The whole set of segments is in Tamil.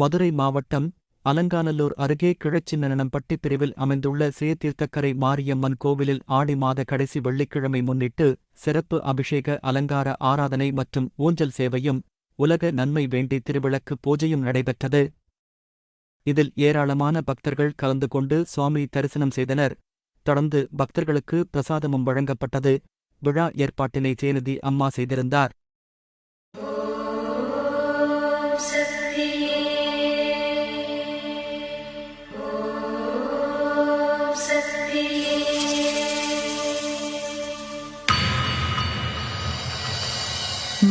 மதுரை மாவட்டம் அலங்காநல்லூர் அருகே கிழச்சின்னனம்பட்டி பிரிவில் அமைந்துள்ள ஸ்ரீதீர்த்தக்கரை மாரியம்மன் கோவிலில் ஆடி மாத கடைசி வெள்ளிக்கிழமை முன்னிட்டு சிறப்பு அபிஷேக அலங்கார ஆராதனை மற்றும் ஊஞ்சல் சேவையும் உலக நன்மை வேண்டி திருவிளக்கு பூஜையும் நடைபெற்றது. இதில் ஏராளமான பக்தர்கள் கலந்து கொண்டு சுவாமி தரிசனம் செய்தனர். தொடர்ந்து பக்தர்களுக்கு பிரசாதமும் வழங்கப்பட்டது. விழா ஏற்பாட்டினை ஜெயநிதி அம்மா செய்திருந்தார்.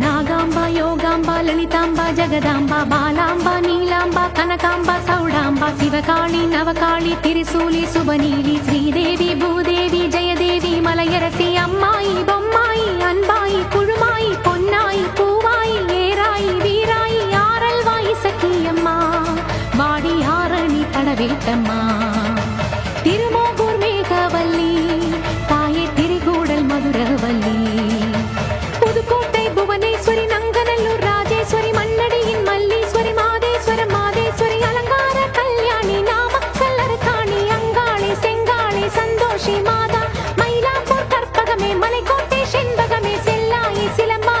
நாகாம்பா யோகாம்பா லலிதாம்பா ஜெகதாம்பா பாலாம்பா நீலாம்பா கனகாம்பா சௌடாம்பா சிவகாளி நவகாளி திரிசூலி சுபநீலி ஸ்ரீதேவி பூதேவி ஜெயதேவி மலையரசி அம்மாயி பொம்மாயி அன்பாயி குழுமாயி பொன்னாயி பூவாயி ஏராயி வீராயி ஆரல்வாயி சக்கியம்மா வாடி ஆரணி படவேட்டம்மா திருமோகூர் மயிலாப்பூர் கற்பகமே மலைக்கோட்டை செண்பகமே செல்லாயி சிலம்பாயி